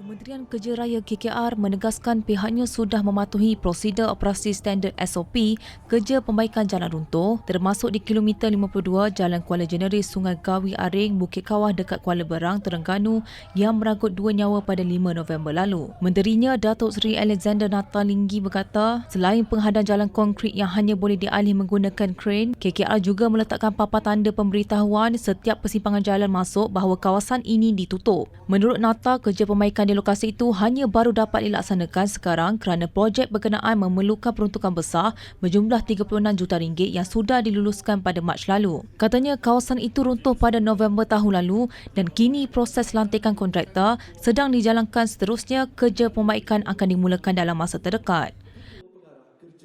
Kementerian Kerja Raya KKR menegaskan pihaknya sudah mematuhi prosedur operasi standard SOP kerja pembaikan jalan runtuh termasuk di kilometer 52 Jalan Kuala Jeneris Sungai Gawi Aring Bukit Kawah dekat Kuala Berang Terengganu yang merangkut dua nyawa pada 5 November lalu. Menterinya Datuk Seri Alexander Natalinggi berkata selain penghadang jalan konkrit yang hanya boleh dialih menggunakan kren, KKR juga meletakkan papan tanda pemberitahuan setiap persimpangan jalan masuk bahawa kawasan ini ditutup. Menurut Nata, kerja pembaikan di lokasi itu hanya baru dapat dilaksanakan sekarang kerana projek berkenaan memerlukan peruntukan besar berjumlah 36 juta ringgit yang sudah diluluskan pada Mac lalu. Katanya kawasan itu runtuh pada November tahun lalu dan kini proses lantikan kontraktor sedang dijalankan seterusnya kerja pembaikan akan dimulakan dalam masa terdekat.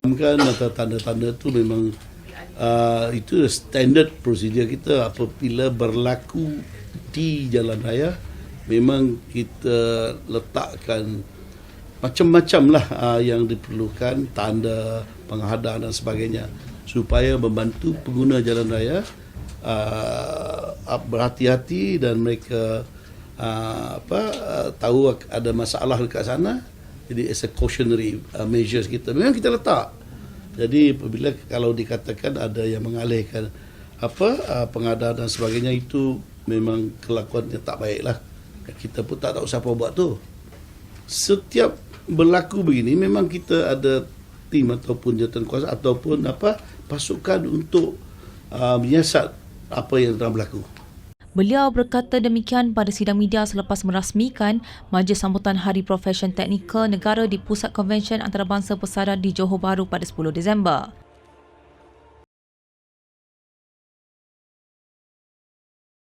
Atau tanda-tanda tu memang uh, itu standard prosedur kita apabila berlaku di jalan raya memang kita letakkan macam-macam lah uh, yang diperlukan tanda penghadaan dan sebagainya supaya membantu pengguna jalan raya uh, berhati-hati dan mereka uh, apa uh, tahu ada masalah dekat sana. Jadi it's a cautionary uh, measures kita. Memang kita letak. Jadi apabila kalau dikatakan ada yang mengalihkan apa uh, pengadaan dan sebagainya itu memang kelakuan yang tak baik lah kita pun tak tahu siapa buat tu. Setiap berlaku begini memang kita ada tim ataupun jawatan kuasa ataupun apa pasukan untuk uh, menyiasat apa yang telah berlaku. Beliau berkata demikian pada sidang media selepas merasmikan Majlis Sambutan Hari Profesion Teknikal Negara di Pusat Konvensyen Antarabangsa Pesara di Johor Bahru pada 10 Disember.